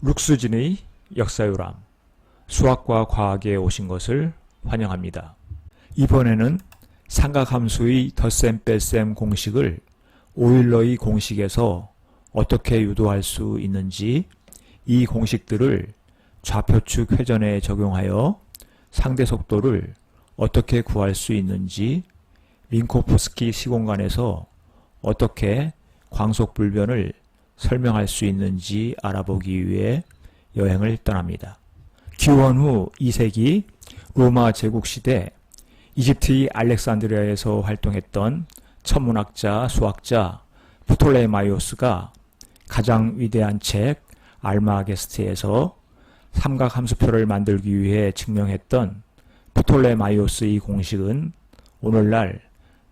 룩스진의 역사유람 수학과 과학에 오신 것을 환영합니다. 이번에는 삼각함수의 덧셈 뺄셈 공식을 오일러의 공식에서 어떻게 유도할 수 있는지 이 공식들을 좌표축 회전에 적용하여 상대 속도를 어떻게 구할 수 있는지 민코프스키 시공간에서 어떻게 광속 불변을 설명할 수 있는지 알아보기 위해 여행을 떠납니다. 기원 후 2세기 로마 제국 시대 이집트의 알렉산드리아에서 활동했던 천문학자, 수학자 프톨레마이오스가 가장 위대한 책 알마게스트에서 삼각함수표를 만들기 위해 증명했던 프톨레마이오스의 공식은 오늘날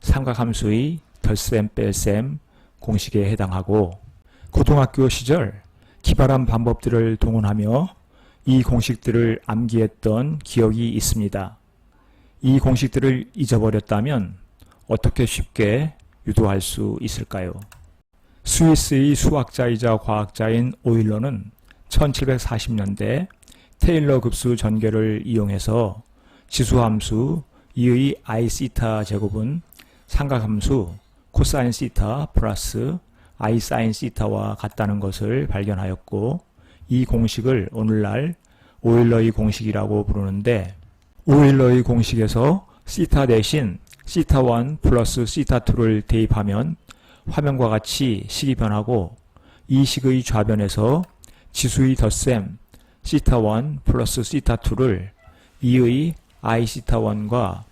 삼각함수의 덜셈 뺄셈 공식에 해당하고 고등학교 시절 기발한 방법들을 동원하며 이 공식들을 암기했던 기억이 있습니다. 이 공식들을 잊어버렸다면 어떻게 쉽게 유도할 수 있을까요? 스위스의 수학자이자 과학자인 오일러는 1740년대 테일러 급수 전개를 이용해서 지수함수 2의 i 시타 제곱은 삼각함수 코사인 시타 플러스 i 사인 시타와 같다는 것을 발견하였고 이 공식을 오늘날 오일러의 공식이라고 부르는데 오일러의 공식에서 시타 대신 시타 1 플러스 시타 2를 대입하면 화면과 같이 식이 변하고 이 식의 좌변에서 지수의 덧셈 시타 1 플러스 시타 2를 2의 i 시타 1과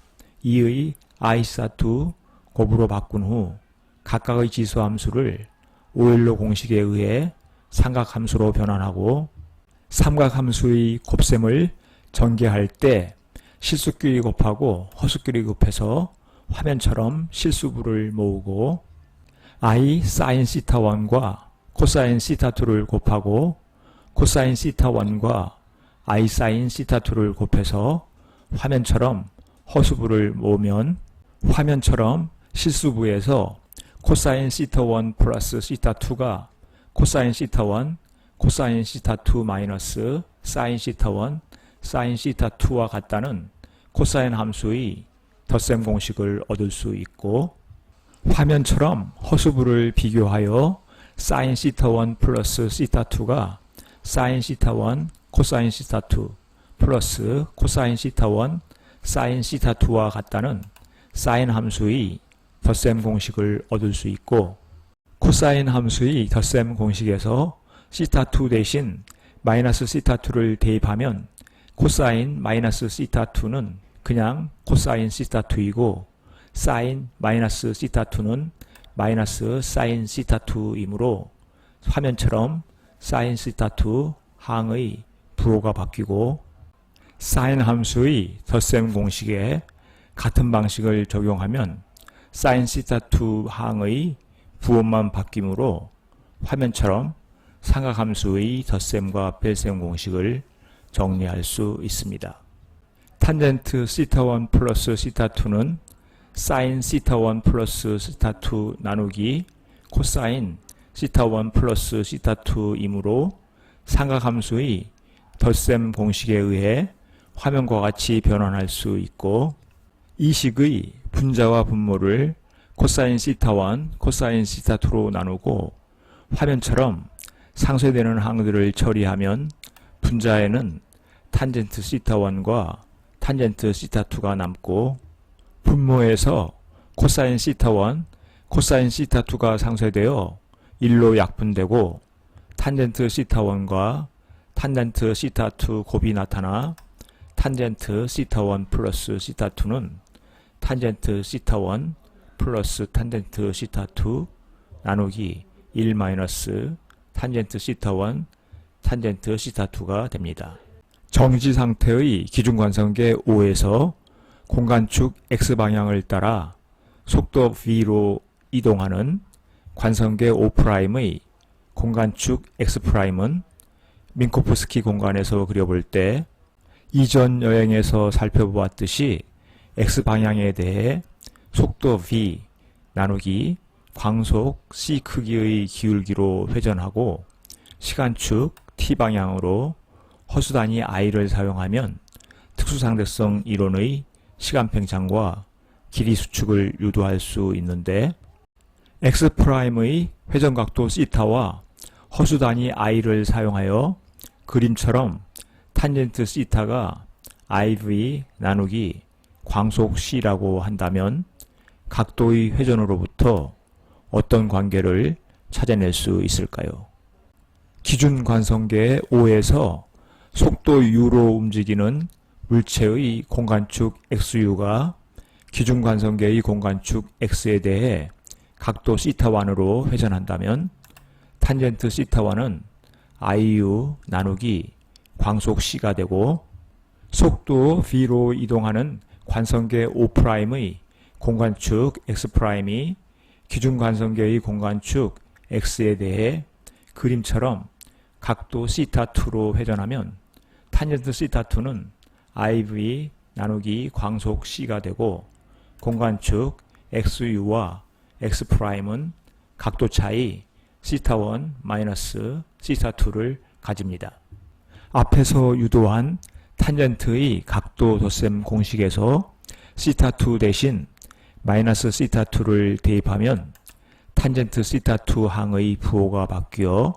2의 i 시타 2 곱으로 바꾼 후 각각의 지수 함수를 오일러 공식에 의해 삼각함수로 변환하고 삼각함수의 곱셈을 전개할 때 실수끼리 곱하고 허수끼리 곱해서 화면처럼 실수부를 모으고 i 사인 시타 1과 코사인 시타 2를 곱하고 코사인 시타 1과 i 사인 시타 2를 곱해서 화면처럼 허수부를 모으면 화면처럼 실수부에서 코사인 시타 1 플러스 시타 2가 코사인 시타 1 코사인 시타 2 마이너스 사인 시타 1 사인 시타 2와 같다는 코사인 함수의 덧셈 공식을 얻을 수 있고 화면처럼 허수부를 비교하여 사인 시타 1 플러스 시타 2가 사인 시타 1 코사인 시타 2 플러스 코사인 시타 1 사인 시타 2와 같다는 사인 함수의 덧셈 공식을 얻을 수 있고 코사인 함수의 덧셈 공식에서 시타 2 대신 마이너스 시타 2를 대입하면 코사인 마이너스 시타 2는 그냥 코사인 시타 2이고 사인 마이너스 시타 2는 마이너스 사인 시타 2이므로 화면처럼 사인 시타 2 항의 부호가 바뀌고 사인 함수의 덧셈 공식에 같은 방식을 적용하면 사인 시타 2 항의 부호만 바뀌므로 화면처럼 삼각함수의 덧셈과 뺄셈 공식을 정리할 수 있습니다. 탄젠트 시타 1 플러스 시타 2는 사인 시타 1 플러스 시타 2 나누기 코사인 시타 1 플러스 시타 2이므로 삼각함수의 덧셈 공식에 의해 화면과 같이 변환할 수 있고 이 식의 분자와 분모를 코사인 시타 1, 코사인 시타 2로 나누고 화면처럼 상쇄되는 항들을 처리하면 분자에는 탄젠트 시타 1과 탄젠트 시타 2가 남고 분모에서 코사인 시타 1, 코사인 시타 2가 상쇄되어 1로 약분되고 탄젠트 시타 1과 탄젠트 시타 2 곱이 나타나 탄젠트 시타 1 플러스 시타 2는 탄젠트 시타 1 플러스 탄젠트 시타 2 나누기 1 마이너스 탄젠트 시타 1 탄젠트 시타 2가 됩니다. 정지 상태의 기준관성계 O에서 공간축 X방향을 따라 속도 V로 이동하는 관성계 O'의 공간축 X'은 민코프스키 공간에서 그려볼 때 이전 여행에서 살펴보았듯이 X방향에 대해 속도 V 나누기 광속 C 크기의 기울기로 회전하고 시간축 t 방향으로 허수단위 i를 사용하면 특수상대성 이론의 시간팽창과 길이 수축을 유도할 수 있는데 x'의 회전각도 θ와 허수단위 i를 사용하여 그림처럼 탄젠트 θ가 iv 나누기 광속 c라고 한다면 각도의 회전으로부터 어떤 관계를 찾아낼 수 있을까요? 기준 관성계 O에서 속도 u로 움직이는 물체의 공간축 xu가 기준 관성계의 공간축 x에 대해 각도 θ1으로 회전한다면 탄젠트 θ1은 iu 나누기 광속 c가 되고 속도 v로 이동하는 관성계 O'의 공간축 X'이 기준 관성계의 공간축 X에 대해 그림처럼 각도 시타2로 회전하면 탄젠트 시타2는 IV 나누기 광속 C가 되고 공간축 XU와 X'은 각도 차이 시타1 마이너스 시타2를 가집니다. 앞에서 유도한 탄젠트의 각도 덧셈 공식에서 시타2 대신 마이너스 시타2를 대입하면 탄젠트 시타2 항의 부호가 바뀌어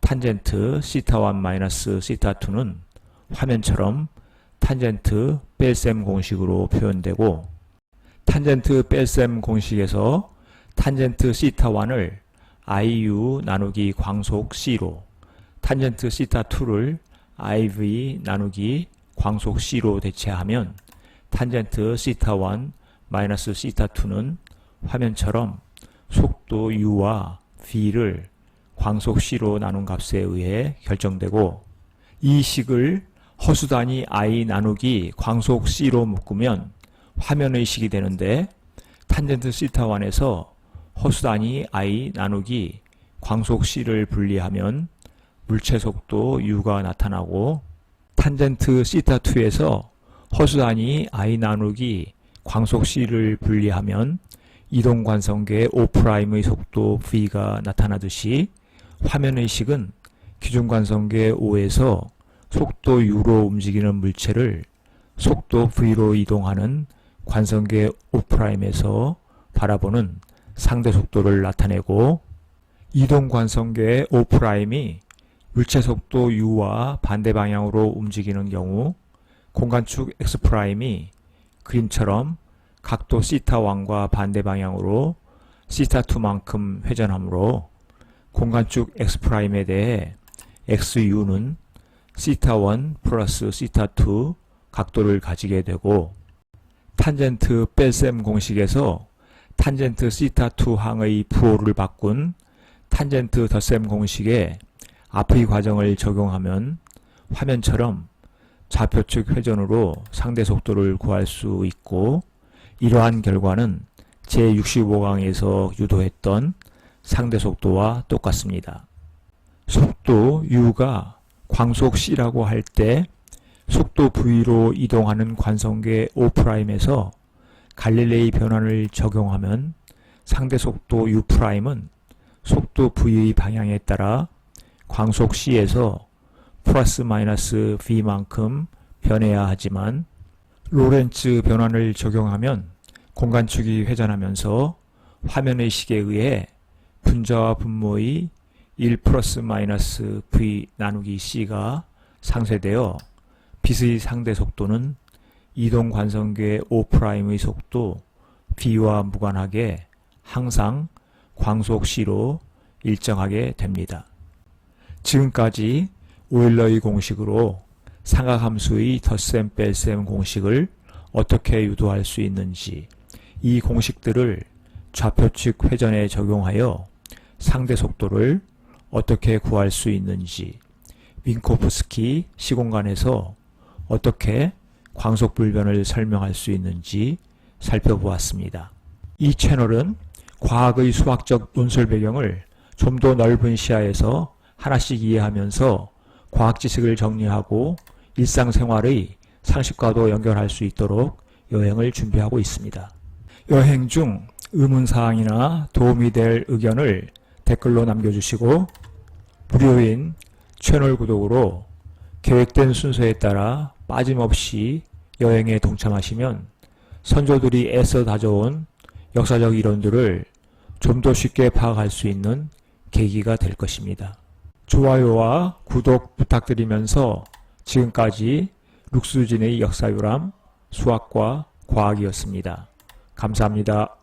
탄젠트 시타1 마이너스 시타2는 화면처럼 탄젠트 뺄셈 공식으로 표현되고 탄젠트 뺄셈 공식에서 탄젠트 시타1을 IU 나누기 광속 C로 탄젠트 시타2를 IV 나누기 광속 C로 대체하면 탄젠트 시타1 마이너스 시타2는 화면처럼 속도 U와 V를 광속 C로 나눈 값에 의해 결정되고 이 식을 허수 단위 I 나누기 광속 C로 묶으면 화면의 식이 되는데 탄젠트 시타1에서 허수 단위 I 나누기 광속 C를 분리하면 물체 속도 u가 나타나고 탄젠트 θ2에서 허수단위 i 나누기 광속 c를 분리하면 이동관성계 O'의 속도 v가 나타나듯이 화면의 식은 기준관성계 O에서 속도 u로 움직이는 물체를 속도 v로 이동하는 관성계 O'에서 바라보는 상대 속도를 나타내고 이동 관성계 O'이 물체 속도 u와 반대 방향으로 움직이는 경우 공간축 x'이 그림처럼 각도 시타1과 반대 방향으로 시타2만큼 회전하므로 공간축 x'에 대해 xu는 시타1 플러스 시타2 각도를 가지게 되고 탄젠트 뺄셈 공식에서 탄젠트 시타2 항의 부호를 바꾼 탄젠트 덧셈 공식에 앞의 과정을 적용하면 화면처럼 좌표측 회전으로 상대 속도를 구할 수 있고 이러한 결과는 제65강에서 유도했던 상대 속도와 똑같습니다. 속도 u가 광속 c라고 할 때 속도 v로 이동하는 관성계 O'에서 갈릴레이 변환을 적용하면 상대 속도 u'은 속도 v의 방향에 따라 광속 c에서 플러스 마이너스 v만큼 변해야 하지만 로렌츠 변환을 적용하면 공간축이 회전하면서 화면의 식에 의해 분자와 분모의 1 플러스 마이너스 v 나누기 c가 상쇄되어 빛의 상대 속도는 이동 관성계 O'의 속도 V와 무관하게 항상 광속 C로 일정하게 됩니다. 지금까지 오일러의 공식으로 삼각함수의 덧셈 뺄셈 공식을 어떻게 유도할 수 있는지 이 공식들을 좌표측 회전에 적용하여 상대 속도를 어떻게 구할 수 있는지 윙코프스키 시공간에서 어떻게 광속 불변을 설명할 수 있는지 살펴보았습니다. 이 채널은 과학의 수학적 논술 배경을 좀 더 넓은 시야에서 하나씩 이해하면서 과학 지식을 정리하고 일상생활의 상식과도 연결할 수 있도록 여행을 준비하고 있습니다. 여행 중 의문사항이나 도움이 될 의견을 댓글로 남겨주시고 무료인 채널 구독으로 계획된 순서에 따라 빠짐없이 여행에 동참하시면 선조들이 애써 다져온 역사적 이론들을 좀 더 쉽게 파악할 수 있는 계기가 될 것입니다. 좋아요와 구독 부탁드리면서 지금까지 룩수진의 역사유람 수학과 과학이었습니다. 감사합니다.